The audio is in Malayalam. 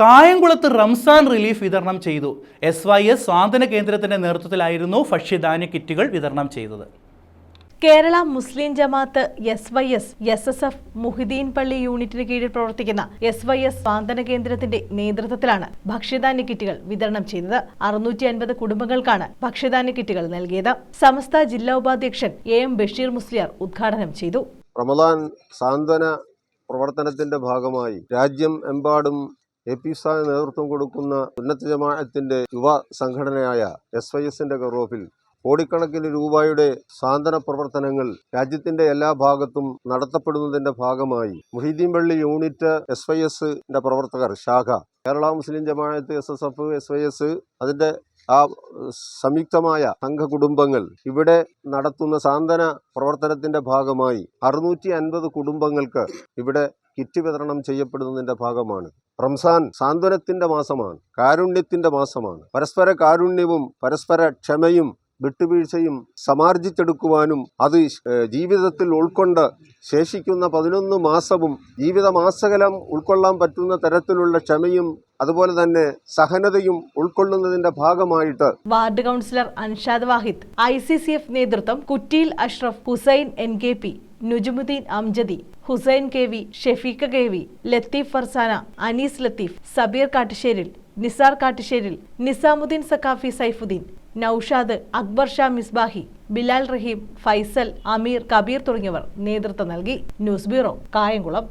കായംകുളത്ത് റംസാൻ റിലീഫ് വിതരണം ചെയ്തു. എസ് വൈ എസ് സ്വാതന്ത്ര്യ കേന്ദ്രത്തിന്റെ നേതൃത്വത്തിലായിരുന്നു ഭക്ഷ്യധാന്യ കിറ്റുകൾ വിതരണം ചെയ്തത്. Kerala Muslim Jamaat S Y S S S F Muhiddeen Palli യൂണിറ്റിന് കീഴിൽ പ്രവർത്തിക്കുന്ന എസ് വൈ എസ് സ്വാതന്ത്ര്യ കേന്ദ്രത്തിന്റെ നേതൃത്വത്തിലാണ് ഭക്ഷ്യധാന്യ കിറ്റുകൾ വിതരണം ചെയ്തത്. അറുന്നൂറ്റി അൻപത് കുടുംബങ്ങൾക്കാണ് ഭക്ഷ്യധാന്യ കിറ്റുകൾ നൽകിയത്. സമസ്ത ജില്ലാ ഉപാധ്യക്ഷൻ എ എം ബഷീർ മുസ്ലിയാർ ഉദ്ഘാടനം ചെയ്തു. റമദാൻ സാന്ത്വന പ്രവർത്തനത്തിന്റെ ഭാഗമായി രാജ്യം എമ്പാടും എ പി സാഹ നേതൃത്വം കൊടുക്കുന്ന ഉന്നത ജമാഅത്തിന്റെ യുവ സംഘടനയായ എസ് വൈ എസിന്റെ കറോഫിൽ കോടിക്കണക്കിന് രൂപയുടെ സാന്ത്വന പ്രവർത്തനങ്ങൾ രാജ്യത്തിന്റെ എല്ലാ ഭാഗത്തും നടത്തപ്പെടുന്നതിന്റെ ഭാഗമായി മുഹീദ്ദീൻ പള്ളി യൂണിറ്റ് എസ് വൈ എസിന്റെ പ്രവർത്തകർ ശാഖ Kerala Muslim Jamaat S S F S Y S അതിന്റെ ആ സംയുക്തമായ സംഘകുടുംബങ്ങൾ ഇവിടെ നടത്തുന്ന സാന്ത്വന പ്രവർത്തനത്തിന്റെ ഭാഗമായി അറുന്നൂറ്റി അൻപത് കുടുംബങ്ങൾക്ക് ഇവിടെ കിറ്റ് വിതരണം ചെയ്യപ്പെടുന്നതിന്റെ ഭാഗമാണ്. റംസാൻ സാന്ത്വനത്തിന്റെ മാസമാണ് കാരുണ്യത്തിന്റെ മാസമാണ്. പരസ്പര കാരുണ്യവും പരസ്പര ക്ഷമയും വിട്ടുവീഴ്ചയും സമാർജിച്ചെടുക്കുവാനും അത് ജീവിതത്തിൽ ഉൾക്കൊണ്ട് ശേഷിക്കുന്ന പതിനൊന്ന് മാസവും ജീവിതമാസകലം ഉൾക്കൊള്ളാൻ പറ്റുന്ന തരത്തിലുള്ള ക്ഷമയും അതുപോലെ തന്നെ സഹനതയും ഉൾക്കൊള്ളുന്നതിന്റെ ഭാഗമായിട്ട് ward councillor Anshad Vahid I C C F നേതൃത്വം Kuttiyil Ashraf Hussain N K P Nujumuddeen Amjadi Hussain K V Shefeekha K V Latheef Farsana Anees Latheef Sabeer Kattusseril Nisar Kattusseril Nizamuddeen Saqafi Saifuddeen Naushad Akbar Shah Misbahi Bilal Raheem Faisal Ameer Kabeer തുടങ്ങിയവർ നേതൃത്വം നൽകി. News bureau Kayamkulam.